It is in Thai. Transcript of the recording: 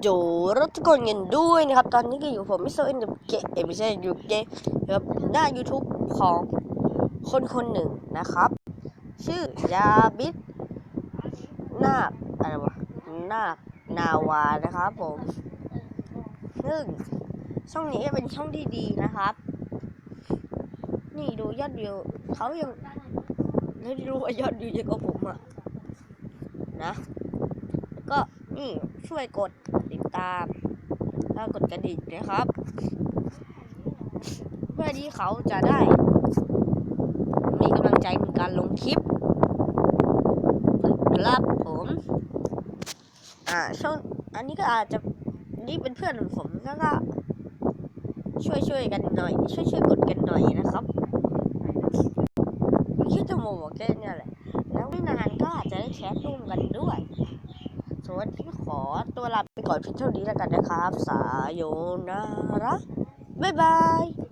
โจรถทุกคนกันด้วยนะครับ ตอนนี้ก็อยู่ผมมิสเตอร์เอ็นเกเอไม่ใช่ยูเกครับหน้า YouTube ของคนคนหนึ่งนะครับ ชื่อยาบิดนาคอะไรวะนาคนาวานะครับผมซึ่งช่องนี้เป็นช่องที่ดีนะครับ นี่ดูยอดวิวเขายังไม่รู้ว่ายอดวิวเยอะกว่าผมอะนะ ก็นี่ช่วยกดติดตาม แล้วกดกระดิ่งนะครับ เพื่อที่เขาจะได้ มีกำลังใจในการลงคลิปครับผมอ่าช่องอันนี้ก็อาจจะนี่เป็นเพื่อนของผมแล้วก็ช่วยช่วยๆกันหน่อย ช่วยช่วยๆกดกันหน่อยนะครับคิดจะโมบอกแค่เนี้แหละ แล้วไม่นานก็อาจจะได้แชทร่วมกันด้วย วันนี้ขอตัวลาไปก่อนเพียงเท่านี้แล้วกันนะครับ สายโยนาระบ๊ายบาย